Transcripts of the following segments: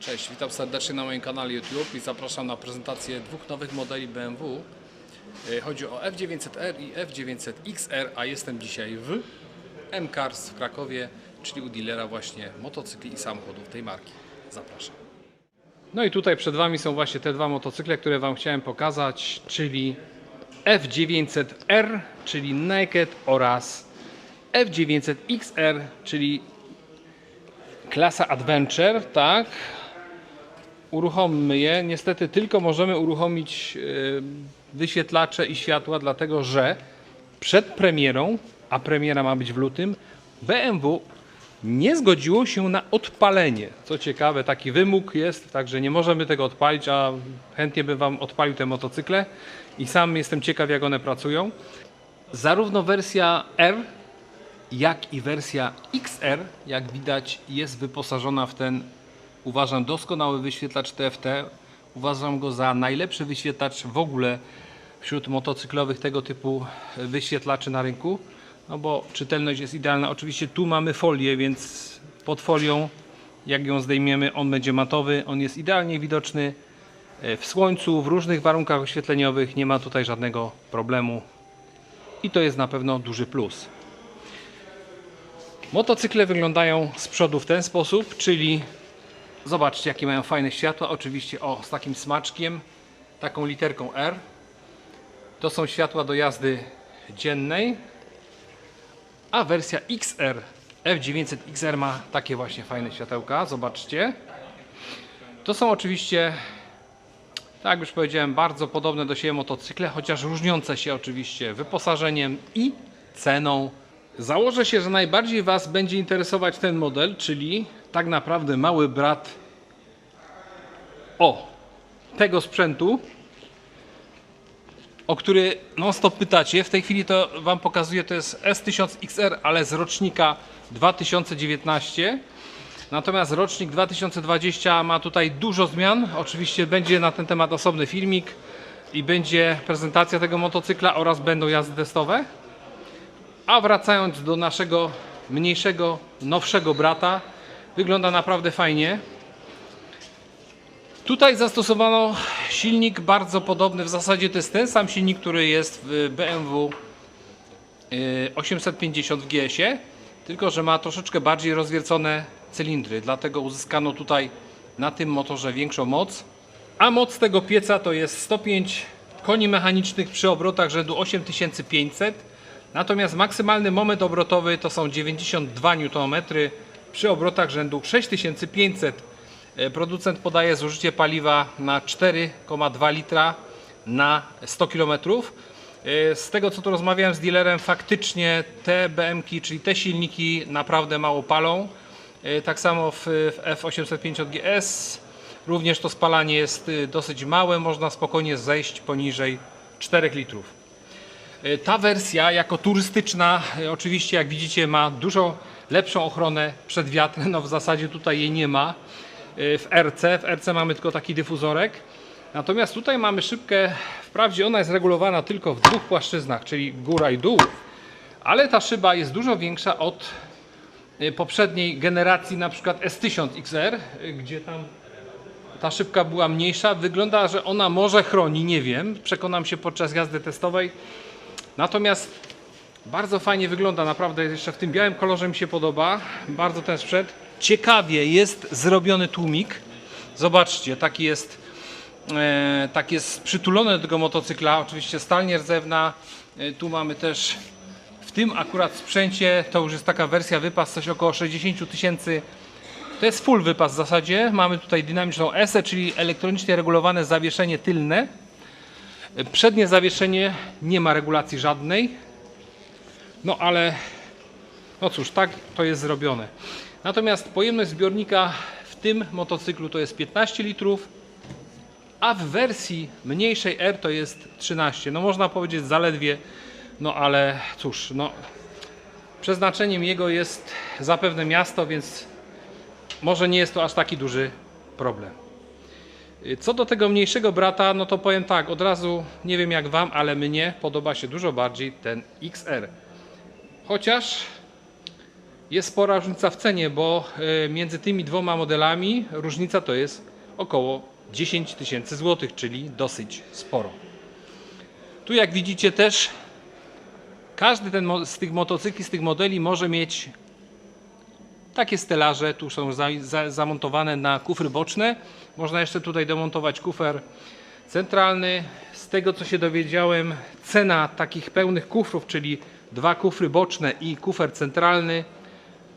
Cześć, witam serdecznie na moim kanale YouTube i zapraszam na prezentację dwóch nowych modeli BMW. E, Chodzi o F900R i F900XR, a jestem dzisiaj w M-Cars w Krakowie, czyli u dealera właśnie motocykli i samochodów tej marki. Zapraszam. No i tutaj przed Wami są właśnie te dwa motocykle, które Wam chciałem pokazać, czyli F900R, czyli Naked oraz F900XR, czyli klasa Adventure, tak. Uruchommy je. Niestety tylko możemy uruchomić yy, wyświetlacze i światła, dlatego że przed premierą, a premiera ma być w lutym, BMW nie zgodziło się na odpalenie. Co ciekawe, taki wymóg jest, także nie możemy tego odpalić, a chętnie bym Wam odpalił te motocykle i sam jestem ciekaw, jak one pracują. Zarówno wersja R, jak i wersja XR, jak widać, jest wyposażona w ten, uważam, doskonały wyświetlacz TFT. Uważam go za najlepszy wyświetlacz w ogóle wśród motocyklowych tego typu wyświetlaczy na rynku. No bo czytelność jest idealna. Oczywiście tu mamy folię, więc pod folią, jak ją zdejmiemy, on będzie matowy. On jest idealnie widoczny e, w słońcu, w różnych warunkach oświetleniowych. Nie ma tutaj żadnego problemu. I to jest na pewno duży plus. Motocykle wyglądają z przodu w ten sposób, czyli zobaczcie jakie mają fajne światła, oczywiście o z takim smaczkiem, taką literką R. To są światła do jazdy dziennej, a wersja XR F900XR ma takie właśnie fajne światełka, zobaczcie. To są oczywiście, tak jak już powiedziałem, bardzo podobne do siebie motocykle, chociaż różniące się oczywiście wyposażeniem i ceną. Założę się, że najbardziej Was będzie interesować ten model, czyli tak naprawdę mały brat o tego sprzętu, o który non stop pytacie. W tej chwili to Wam pokazuję, to jest S1000XR, ale z rocznika 2019. Natomiast rocznik 2020 ma tutaj dużo zmian. Oczywiście będzie na ten temat osobny filmik i będzie prezentacja tego motocykla oraz będą jazdy testowe. A wracając do naszego mniejszego, nowszego brata, wygląda naprawdę fajnie. Tutaj zastosowano silnik bardzo podobny, w zasadzie to jest ten sam silnik, który jest w BMW y, 850 w GS-ie, tylko że ma troszeczkę bardziej rozwiercone cylindry, dlatego uzyskano tutaj na tym motorze większą moc. A moc tego pieca to jest 105 koni mechanicznych przy obrotach rzędu 8500, natomiast maksymalny moment obrotowy to są 92 Nm przy obrotach rzędu 6500 E, Producent podaje zużycie paliwa na 4,2 litra na 100 km. E, Z tego co tu rozmawiałem z dealerem, faktycznie te BMki, czyli te silniki naprawdę mało palą. E, Tak samo w w F850 GS również to spalanie jest dosyć małe, można spokojnie zejść poniżej 4 litrów. Ta wersja jako turystyczna oczywiście jak widzicie ma dużo lepszą ochronę przed wiatrem, no w zasadzie tutaj jej nie ma e, w RC, w RC mamy tylko taki dyfuzorek natomiast tutaj mamy szybkę, wprawdzie ona jest regulowana tylko w dwóch płaszczyznach, czyli góra i dół ale ta szyba jest dużo większa od e, poprzedniej generacji na przykład S1000XR, e, gdzie tam ta szybka była mniejsza. Wygląda, że ona może chroni, nie wiem. Przekonam się podczas jazdy testowej. Natomiast bardzo fajnie wygląda, naprawdę jeszcze w tym białym kolorze mi się podoba. Bardzo ten sprzęt. Ciekawie jest zrobiony tłumik. Zobaczcie, taki jest, e, tak jest przytulony do tego motocykla. Oczywiście stal nierdzewna. E, tu mamy też w tym akurat sprzęcie, to już jest taka wersja wypas, coś około 60 000 tysięcy to jest full wypas w zasadzie. Mamy tutaj dynamiczną ESę, czyli elektronicznie regulowane zawieszenie tylne. Przednie zawieszenie nie ma regulacji żadnej. No ale no cóż, tak to jest zrobione. Natomiast pojemność zbiornika w tym motocyklu to jest 15 litrów, a w wersji mniejszej R to jest 13. No można powiedzieć zaledwie, no ale cóż, no przeznaczeniem jego jest zapewne miasto, więc może nie jest to aż taki duży problem. Co do tego mniejszego brata, no to powiem tak, od razu nie wiem jak Wam, ale mnie podoba się dużo bardziej ten XR. Chociaż jest spora różnica w cenie, bo e, między tymi dwoma modelami różnica to jest około 10 tysięcy złotych, czyli dosyć sporo. Tu jak widzicie też każdy ten z tych motocykli, z tych modeli może mieć takie stelaże, tu są za, za, zamontowane na kufry boczne. Można jeszcze tutaj domontować kufer centralny. Z tego co się dowiedziałem, cena takich pełnych kufrów, czyli dwa kufry boczne i kufer centralny,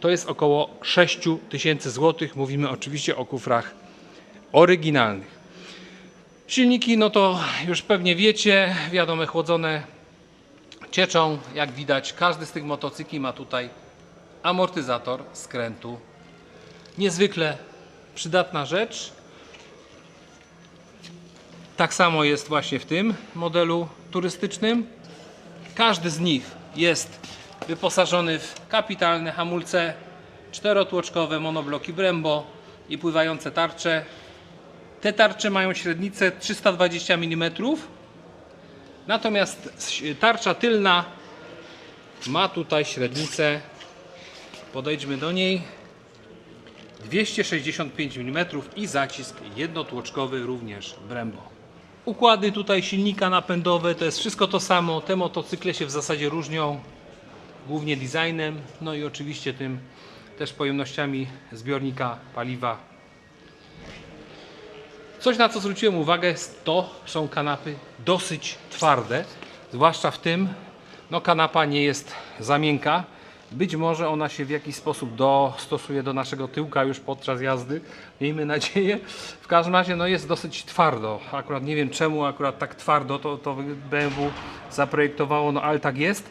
to jest około 6 tysięcy złotych. Mówimy oczywiście o kufrach oryginalnych. Silniki, no to już pewnie wiecie, wiadomo, chłodzone cieczą. Jak widać, każdy z tych motocykli ma tutaj amortyzator skrętu. Niezwykle przydatna rzecz. Tak samo jest właśnie w tym modelu turystycznym. Każdy z nich jest wyposażony w kapitalne hamulce czterotłoczkowe, monobloki Brembo i pływające tarcze. Te tarcze mają średnicę 320 mm, natomiast tarcza tylna ma tutaj średnicę, podejdźmy do niej, 265 mm i zacisk jednotłoczkowy również Brembo. Układy tutaj silnika napędowe to jest wszystko to samo. Te motocykle się w zasadzie różnią głównie designem, no i oczywiście tym też pojemnościami zbiornika paliwa. Coś na co zwróciłem uwagę to są kanapy dosyć twarde, zwłaszcza w tym, no kanapa nie jest za miękka. Być może ona się w jakiś sposób dostosuje do naszego tyłka już podczas jazdy, miejmy nadzieję. W każdym razie no jest dosyć twardo. Akurat nie wiem czemu akurat tak twardo to, to BMW zaprojektowało, no ale tak jest.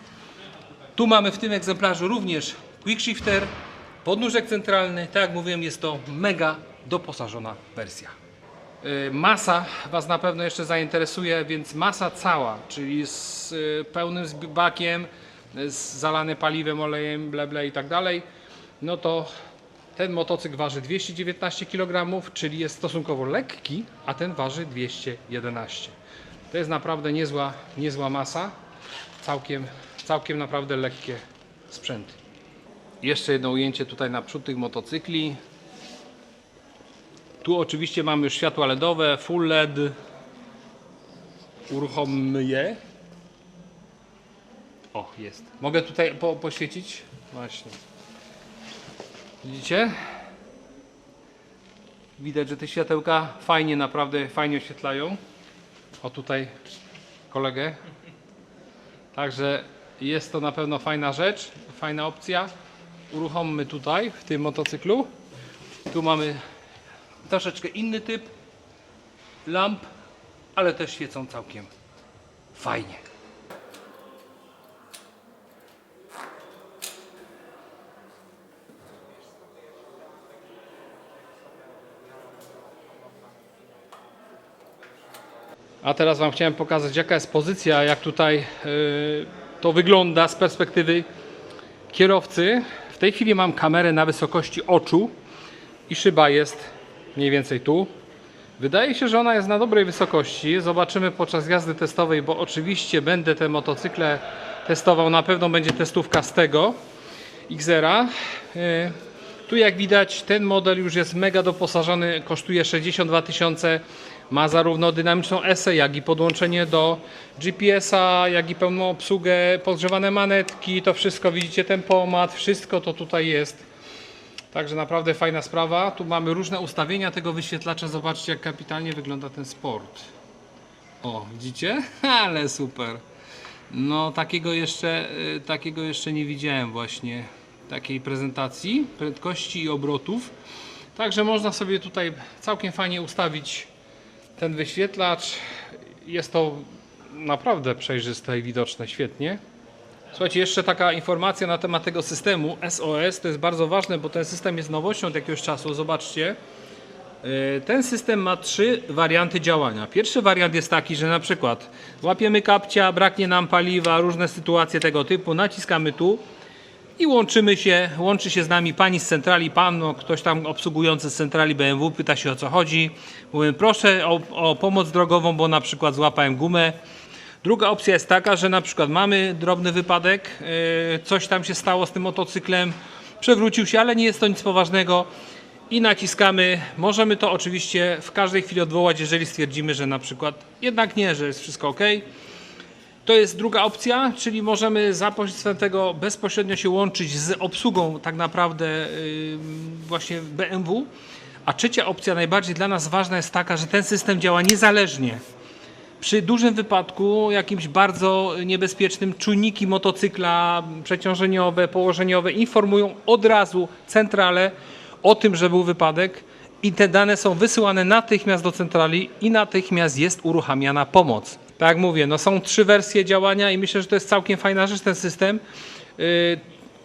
Tu mamy w tym egzemplarzu również quick shifter, podnóżek centralny. Tak jak mówiłem, jest to mega doposażona wersja. Y, Masa Was na pewno jeszcze zainteresuje, więc masa cała, czyli z y, pełnym bakiem, zalane paliwem, olejem, ble, ble i tak dalej, no to ten motocykl waży 219 kg, czyli jest stosunkowo lekki, a ten waży 211. To jest naprawdę niezła, niezła masa, całkiem, całkiem naprawdę lekkie sprzęty. Jeszcze jedno ujęcie tutaj naprzód tych motocykli. Tu oczywiście mamy już światła LEDowe, full LED. Uruchommy je. O, jest. Mogę tutaj po, poświecić? Właśnie. Widzicie? Widać, że te światełka fajnie, naprawdę fajnie oświetlają. O tutaj kolegę. Także jest to na pewno fajna rzecz, fajna opcja. Uruchommy tutaj w tym motocyklu. Tu mamy troszeczkę inny typ lamp, ale też świecą całkiem fajnie. A teraz Wam chciałem pokazać jaka jest pozycja, jak tutaj yy, to wygląda z perspektywy kierowcy. W tej chwili mam kamerę na wysokości oczu i szyba jest mniej więcej tu. Wydaje się, że ona jest na dobrej wysokości. Zobaczymy podczas jazdy testowej, bo oczywiście będę te motocykle testował. Na pewno będzie testówka z tego Xera. Yy, Tu jak widać ten model już jest mega doposażony, kosztuje 62 tysiące. Ma zarówno dynamiczną ESę, jak i podłączenie do GPS-a, jak i pełną obsługę, podgrzewane manetki, to wszystko widzicie, tempomat, wszystko to tutaj jest. Także naprawdę fajna sprawa. Tu mamy różne ustawienia tego wyświetlacza. Zobaczcie, jak kapitalnie wygląda ten sport. O, widzicie? Ale super. No, takiego jeszcze, y, takiego jeszcze nie widziałem właśnie. Takiej prezentacji prędkości i obrotów. Także można sobie tutaj całkiem fajnie ustawić ten wyświetlacz. Jest to naprawdę przejrzyste i widoczne świetnie. Słuchajcie, jeszcze taka informacja na temat tego systemu SOS. To jest bardzo ważne, bo ten system jest nowością od jakiegoś czasu. Zobaczcie. Yy, Ten system ma trzy warianty działania. Pierwszy wariant jest taki, że na przykład łapiemy kapcia, braknie nam paliwa, różne sytuacje tego typu, naciskamy tu i łączymy się, łączy się z nami pani z centrali, pan, no, ktoś tam obsługujący z centrali BMW, pyta się o co chodzi. Mówimy proszę o, o pomoc drogową, bo na przykład złapałem gumę. Druga opcja jest taka, że na przykład mamy drobny wypadek, yy, coś tam się stało z tym motocyklem, przewrócił się, ale nie jest to nic poważnego i naciskamy. Możemy to oczywiście w każdej chwili odwołać, jeżeli stwierdzimy, że na przykład jednak nie, że jest wszystko ok. To jest druga opcja, czyli możemy za pośrednictwem tego bezpośrednio się łączyć z obsługą tak naprawdę właśnie BMW. A trzecia opcja, najbardziej dla nas ważna jest taka, że ten system działa niezależnie. Przy dużym wypadku, jakimś bardzo niebezpiecznym, czujniki motocykla przeciążeniowe, położeniowe informują od razu centralę o tym, że był wypadek i te dane są wysyłane natychmiast do centrali i natychmiast jest uruchamiana pomoc. Tak jak mówię, no są trzy wersje działania i myślę, że to jest całkiem fajna rzecz ten system. Yy,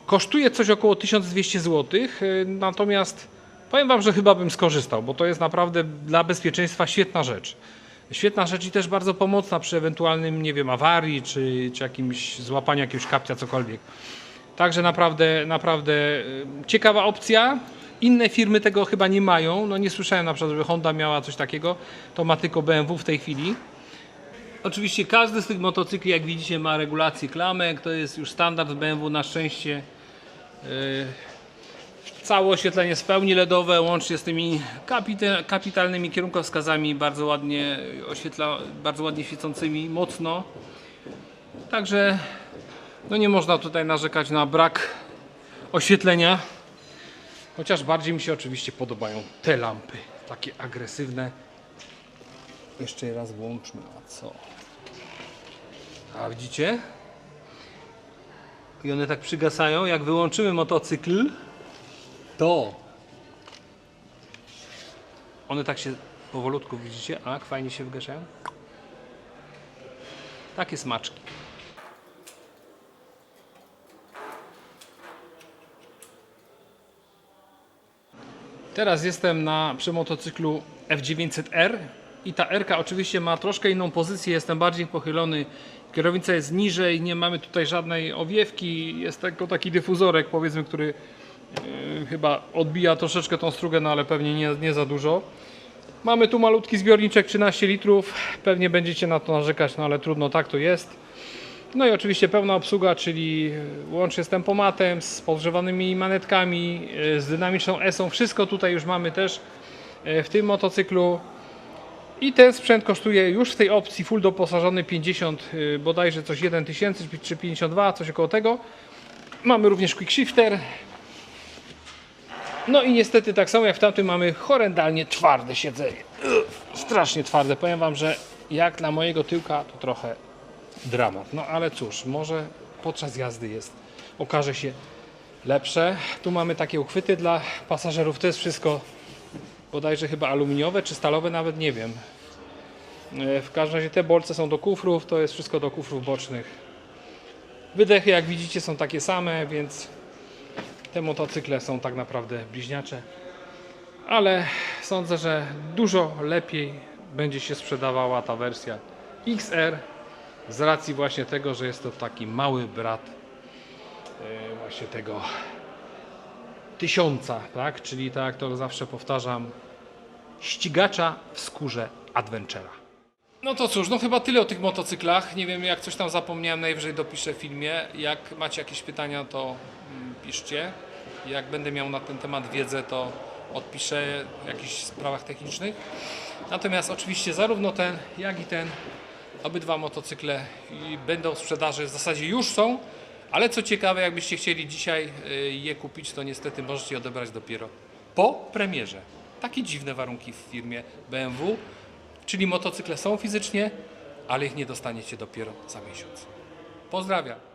kosztuje coś około 1200 zł, yy, natomiast powiem Wam, że chyba bym skorzystał, bo to jest naprawdę dla bezpieczeństwa świetna rzecz. Świetna rzecz i też bardzo pomocna przy ewentualnym, nie wiem, awarii czy, czy jakimś złapaniu jakiegoś kapcia, cokolwiek. Także naprawdę, naprawdę y, ciekawa opcja. Inne firmy tego chyba nie mają. No nie słyszałem na przykład, że Honda miała coś takiego. To ma tylko BMW w tej chwili. Oczywiście każdy z tych motocykli, jak widzicie, ma regulację klamek. To jest już standard BMW na szczęście. Yy, Całe oświetlenie jest w pełni LEDowe, łącznie z tymi kapita- kapitalnymi kierunkowskazami, bardzo ładnie oświetla, bardzo ładnie świecącymi, mocno. Także no nie można tutaj narzekać na brak oświetlenia. Chociaż bardziej mi się oczywiście podobają te lampy, takie agresywne. Jeszcze raz włączmy, a co? A widzicie? I one tak przygasają, jak wyłączymy motocykl, to one tak się powolutku widzicie, a fajnie się wygaszają. Takie smaczki. Teraz jestem na przy motocyklu F900R i ta R oczywiście ma troszkę inną pozycję, jestem bardziej pochylony, kierownica jest niżej, nie mamy tutaj żadnej owiewki, jest tylko taki dyfuzorek powiedzmy, który Yy, chyba odbija troszeczkę tą strugę, no ale pewnie nie, nie za dużo. Mamy tu malutki zbiorniczek 13 litrów, pewnie będziecie na to narzekać, no ale trudno, tak to jest. No i oczywiście pełna obsługa, czyli łącznie z tempomatem, z podgrzewanymi manetkami, yy, z dynamiczną ESą, wszystko tutaj już mamy też yy, w tym motocyklu. I ten sprzęt kosztuje już w tej opcji full doposażony 50, yy, bodajże coś 1000 czy 52, coś około tego. Mamy również quick shifter, no i niestety tak samo jak w tamtym mamy horrendalnie twarde siedzenie. Strasznie twarde. Powiem Wam, że jak dla mojego tyłka to trochę dramat. No ale cóż, może podczas jazdy jest, okaże się lepsze. Tu mamy takie uchwyty dla pasażerów. To jest wszystko bodajże chyba aluminiowe czy stalowe, nawet nie wiem. E, W każdym razie te bolce są do kufrów, to jest wszystko do kufrów bocznych. Wydechy jak widzicie są takie same, więc te motocykle są tak naprawdę bliźniacze, ale sądzę, że dużo lepiej będzie się sprzedawała ta wersja XR z racji właśnie tego, że jest to taki mały brat e, właśnie tego tysiąca, tak? Czyli tak jak to zawsze powtarzam, ścigacza w skórze Adventure'a. No to cóż, no chyba tyle o tych motocyklach. Nie wiem, jak coś tam zapomniałem, najwyżej dopiszę w filmie. Jak macie jakieś pytania, to mm, piszcie. Jak będę miał na ten temat wiedzę, to odpiszę w jakichś sprawach technicznych. Natomiast oczywiście zarówno ten, jak i ten, obydwa motocykle będą w sprzedaży, w zasadzie już są, ale co ciekawe, jakbyście chcieli dzisiaj y, je kupić, to niestety możecie odebrać dopiero po premierze. Takie dziwne warunki w firmie BMW, czyli motocykle są fizycznie, ale ich nie dostaniecie dopiero za miesiąc. Pozdrawiam.